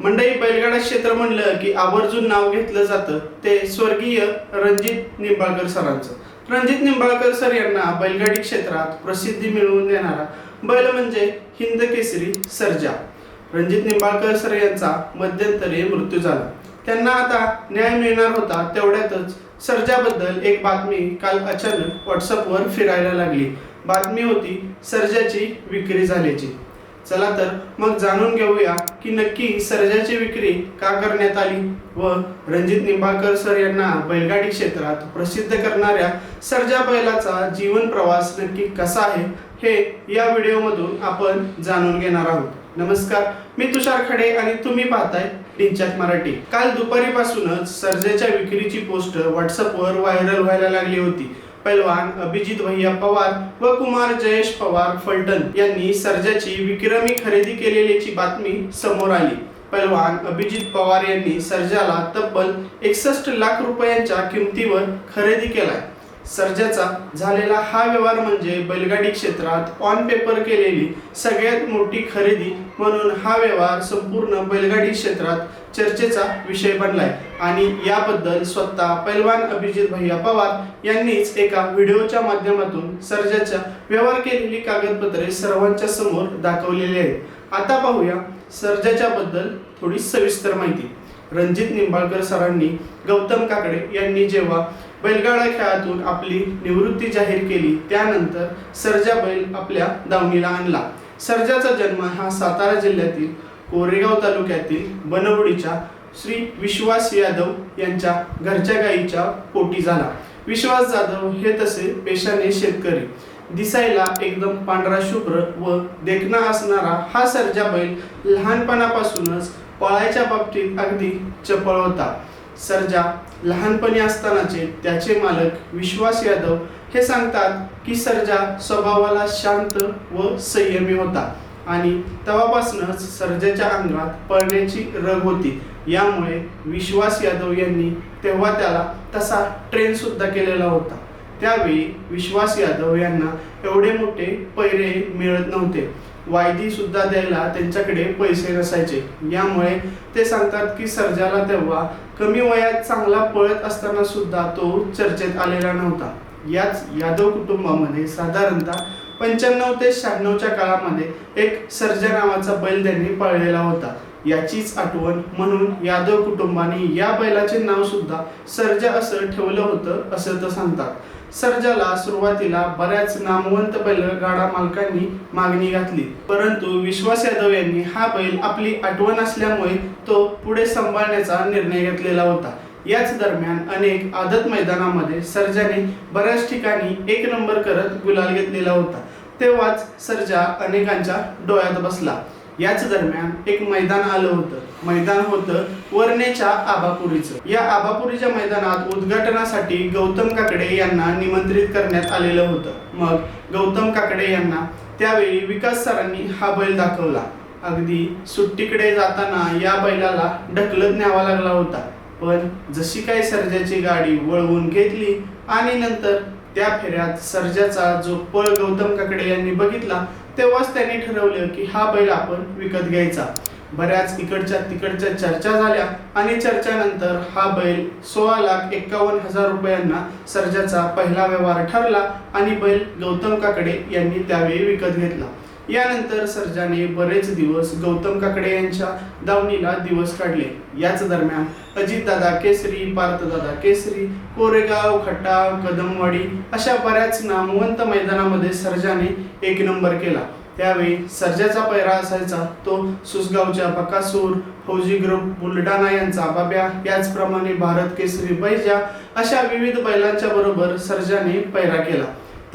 मंडई बैलगाडा क्षेत्र म्हणलं की आवर्जून नाव घेतलं जातं ते स्वर्गीय रणजित निंबाळकर सरांचं. रणजित निंबाळकर सर यांना बैलगाडी क्षेत्रात प्रसिद्धी मिळवून देणारा बैल म्हणजे हिंद केसरी सर्जा. रणजित निंबाळकर सर यांचा मध्यंतरी मृत्यू झाला. त्यांना आता न्याय मिळणार होता तेवढ्यातच सर्जाबद्दल एक बातमी काल अचानक व्हॉट्सअपवर फिरायला लागली. बातमी होती सर्जाची विक्री झाल्याची. चला तर मग जाणून घेऊया की नक्की सर्जाची विक्री का करण्यात आली व रणजित निंबाळकर सर यांना बैलगाडी क्षेत्रात प्रसिद्ध करणाऱ्या सर्जा बैलाचा जीवन प्रवास नक्की कसा आहे हे या व्हिडिओमधून आपण जाणून घेणार आहोत. नमस्कार मी तुषार खडे आणि तुम्ही पाहताय डिंचात मराठी. काल दुपारीपासूनच सर्जेच्या विक्रीची पोस्ट व्हॉट्सअपवर व्हायरल व्हायला लागली होती. पैलवान अभिजित भैया पवार व कुमार जयेश पवार फलटण यांनी सर्जाची विक्रमी खरेदी केलेल्याची बातमी समोर आली. पैलवान अभिजित पवार यांनी सर्जाला तब्बल एकसष्ट लाख रुपयांच्या किमतीवर खरेदी केलाय. सर्जाचा झालेला हा व्यवहार म्हणजे बैलगाडी क्षेत्रात ऑन पेपर केलेली सगळ्यात मोठी खरेदी म्हणून हा व्यवहार संपूर्ण बैलगाडी क्षेत्रात चर्चेचा विषय बनलाय. आणि याबद्दल स्वतः पैलवान अभिजित भैया पवार यांनीच एका व्हिडिओच्या माध्यमातून सर्जाच्या व्यवहार केलेली कागदपत्रे सर्वांच्या समोर दाखवलेली आहेत. आता पाहूया सर्जाच्या बद्दल थोडी सविस्तर माहिती. रणजित निंबाळकर सरांनी गौतम काकडे यांनी जेव्हा बैलगाडा खेळातून आपली निवृत्ती जाहीर केली. त्यानंतर सर्जा बैल आपल्या दावणीला आणला. सर्जाचा जन्म हा सातारा जिल्ह्यातील कोरेगाव तालुक्यातील बनवडीच्या श्री विश्वास यादव यांच्या घरच्या गाईच्या पोटी झाला. विश्वास जाधव हे तसे पेशाने शेतकरी. दिसायला एकदम पांढरा शुभ्र व देखणा असणारा हा सर्जा बैल लहानपणापासूनच पळायच्या बाबतीत अगदी चपळ होता. सर्जा लहानपणी असतानाचे त्याचे मालक विश्वास यादव हे सांगतात की सर्जा स्वभावाला शांत व संयमी होता आणि तेव्हापासूनच सर्जाच्या अंगात पळण्याची रग होती. यामुळे विश्वास यादव यांनी तेव्हा त्याला तसा ट्रेन सुद्धा केलेला होता. त्यावेळी विश्वास यादव यांना एवढे मोठे पैरे मिळत नव्हते. वायदी सुद्धा द्यायला त्यांच्याकडे पैसे नसायचे. यामुळे ते सांगतात की सर्जाला तेव्हा कमी वयात चांगला पळत असताना सुद्धा तो चर्चेत आलेला नव्हता. याच यादव कुटुंबामध्ये साधारणतः पंच्याण्णव ते शहाण्णवच्या काळामध्ये एक सर्जा नावाचा बैल त्यांनी पाळलेला होता. याचीच आठवण म्हणून यादव कुटुंबाने या बैलाचे नाव सुद्धा सर्जा असं ठेवलं होतं असं तर सांगतात. सर्जाला सुरुवातीला बऱ्याच नामवंत बैलगाडा मालकांनी मागणी घातली. परंतु विश्वास यादव यांनी हा बैल आपली आठवण असल्यामुळे तो पुढे सांभाळण्याचा निर्णय घेतलेला होता. याच दरम्यान अनेक आदत मैदानामध्ये सर्जाने बऱ्याच ठिकाणी एक नंबर करत गुलाल घेतलेला होता. तेव्हाच सर्जा अनेकांच्या डोळ्यात बसला. याच दरम्यान एक मैदान आलं होतं. मैदान होतं वर्णेच्या आबापुरीचं. या आबापुरीच्या मैदानात उद्घाटनासाठी गौतम काकडे यांना निमंत्रित करण्यात आलेलं होतं. मग गौतम काकडे यांना त्यावेळी विकास सरांनी हा बैल दाखवला. अगदी सुट्टीकडे जाताना या बैलाला ढकलत न्यावा लागला होता. पण जशी काय सर्जाची गाडी वळवून घेतली आणि नंतर त्या फेऱ्यात सर्जाचा जो पळ गौतम काकडे यांनी बघितला तेव्हाच त्यांनी ठरवलं की हा बैल आपण विकत घ्यायचा. बऱ्याच इकडच्या तिकडच्या चर्चा झाल्या आणि चर्चानंतर हा बैल सोळा लाख एक्कावन्न हजार रुपयांना सर्जाचा पहिला व्यवहार ठरला आणि बैल गौतम काकडे यांनी त्यावेळी विकत घेतला. यानंतर सर्जाने बरेच दिवस गौतम काकडे यांच्या दावणीला दिवस काढले. याच दरम्यान अजितदादा केसरी पार्थदादा केसरी कोरेगाव खट्टा कदमवाडी अशा बऱ्याच नामवंत मैदानामध्ये सर्जाने एक नंबर केला. त्यावेळी सर्जाचा पैरा असायचा तो सुसगावच्या बकासूर फौजी ग्रुप बुलढाणा यांचा बाब्या याचप्रमाणे भारत केसरी बैजा अशा विविध बैलांच्या बरोबर सर्जाने पैरा केला.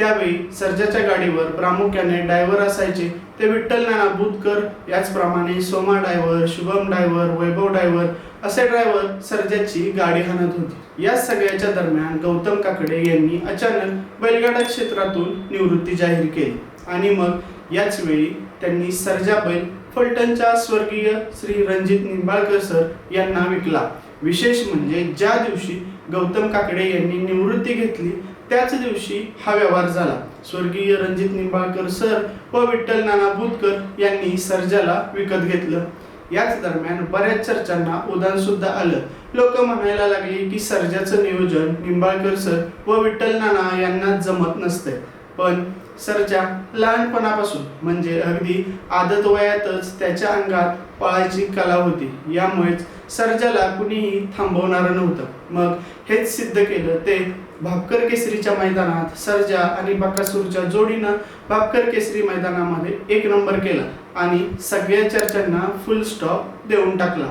त्यावेळी सर्जाच्या गाडीवर प्रामुख्याने डायव्हर असायचे. ते विठ्ठल नाना बुधकर याचप्रमाणे Soma driver Shubham driver Vaibhav driver असे ड्रायव्हर सर्जाची गाडी हाणत होती. या सगळ्याच्या दरम्यान गौतम काकडे यांनी अचानक बैलगाडा क्षेत्रातून निवृत्ती जाहीर केली. आणि मग याच वेळी त्यांनी सर्जा बैल फलटणच्या स्वर्गीय श्री रणजित निंबाळकर सर यांना विकला. विशेष म्हणजे ज्या दिवशी गौतम काकडे यांनी निवृत्ती घेतली त्याच दिवशी हा व्यवहार झाला. स्वर्गीय रणजित निंबाळकर सर व विठ्ठल नाना भूतकर यांनी सर्जाला विकत घेतलं. याच दरम्यान बऱ्याच चर्चांना उदान सुद्धा आलं. लोक म्हणायला लागली की सर्जाचं नियोजन निंबाळकर सर व विठ्ठल नाना यांना जमत नसते पण सरजा लहानपणापासून म्हणजे अगदी आदत वयातच त्याच्या अंगात पळायची कला होती. यामुळेच सर्जाला कुणीही थांबवणारं नव्हतं. मग हेच सिद्ध केलं ते भापकर केसरीच्या मैदानात सर्जा आणि बकासूरच्या जोडीनं भापकर केसरी मैदानामध्ये एक नंबर केला आणि सगळ्या चर्चांना फुल स्टॉप देऊन टाकला.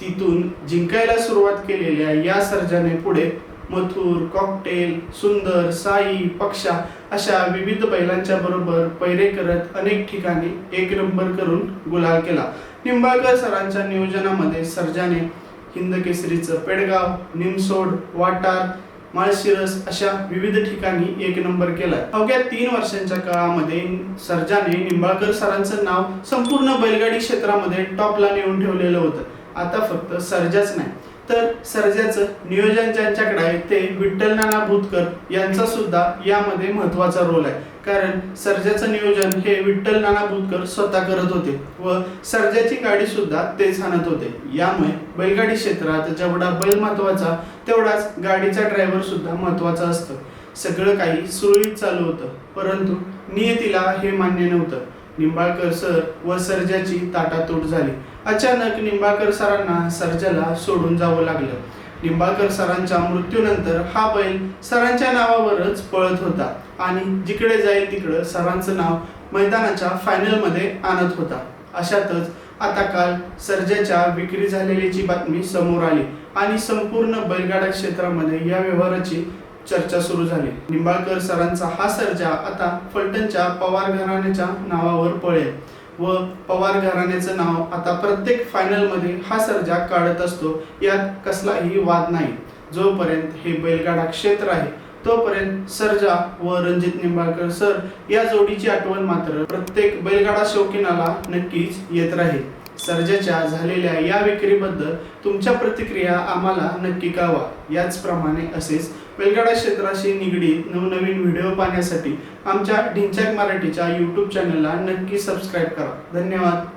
तिथून जिंकायला सुरुवात केलेल्या या सर्जाने पुढे मथुर कॉकटेल सुंदर साई पक्षा अशा विविध बैलांच्या बरोबर पैरे करत अनेक ठिकाणी एक नंबर करून गुलाल केला. निंबाळकर सरांच्या नियोजनामध्ये सर्जाने हिंद केसरीचं पेडगाव निमसोड वाटार माळशिरस अशा विविध ठिकाणी एक नंबर केला अवघ्या तीन वर्षांच्या काळामध्ये सर्जाने निंबाळकर सरांचं नाव संपूर्ण बैलगाडी क्षेत्रामध्ये टॉपला नेऊन ठेवलेलं होतं. आता फक्त सर्जाच नाही. तर सर्जाचं नियोजन ज्यांच्याकडे आहे ते विठ्ठल नाना भूतकर यांचा सुद्धा यामध्ये महत्त्वाचा रोल आहे. कारण सर्जाचं नियोजन हे विठ्ठल नाना भूतकर स्वतः करत होते व सर्जाची गाडी सुद्धा तेच आणत होते. यामुळे बैलगाडी क्षेत्रात जेवढा बैल महत्त्वाचा तेवढाच गाडीचा ड्रायव्हर सुद्धा महत्त्वाचा असतो. सगळं काही सुरळीत चालू होतं परंतु नियतीला हे मान्य नव्हतं. निंबाळकर सर व सर्जाची ताटातूट झाली. अचानक निंबाळकर सरांना सर्जाला सोडून जावं लागलं. निंबाळकर सरांच्या मृत्यूनंतर हा बैल सरांच्या नावावरच पळत होता आणि जिकडे जाईल तिकडं सरांचं नाव मैदानाच्या फायनलमध्ये आणत होता. अशातच आता काल सर्जाच्या विक्री झालेल्याची बातमी समोर आली आणि संपूर्ण बैलगाडा क्षेत्रामध्ये या व्यवहाराची चर्चा सुरू झाली. निंबाळकर सरांचा हा सर्जा आता फलटणच्या पवार घराण्याच्या नावावर पळेल. व पवार घराण्याचं नाव आता प्रत्येक फायनलमध्ये हा सर्जा काढत असतो. यात कसलाही वाद नाही. जोपर्यंत हे बैलगाडा क्षेत्र आहे तोपर्यंत सर्जा व रणजित निंबाळकर सर या जोडीची आठवण मात्र प्रत्येक बैलगाडा शौकीनाला नक्कीच येत राहील. सर्जाच्या झालेल्या या विक्रीबद्दल तुमच्या प्रतिक्रिया आम्हाला नक्की कळवा. याचप्रमाणे असेच वेलगाडा क्षेत्राशी निगडीत नवनवीन व्हिडिओ पाहण्यासाठी आमच्या ढिंचाक मराठीच्या यूट्यूब चॅनलला नक्की सबस्क्राईब करा. धन्यवाद.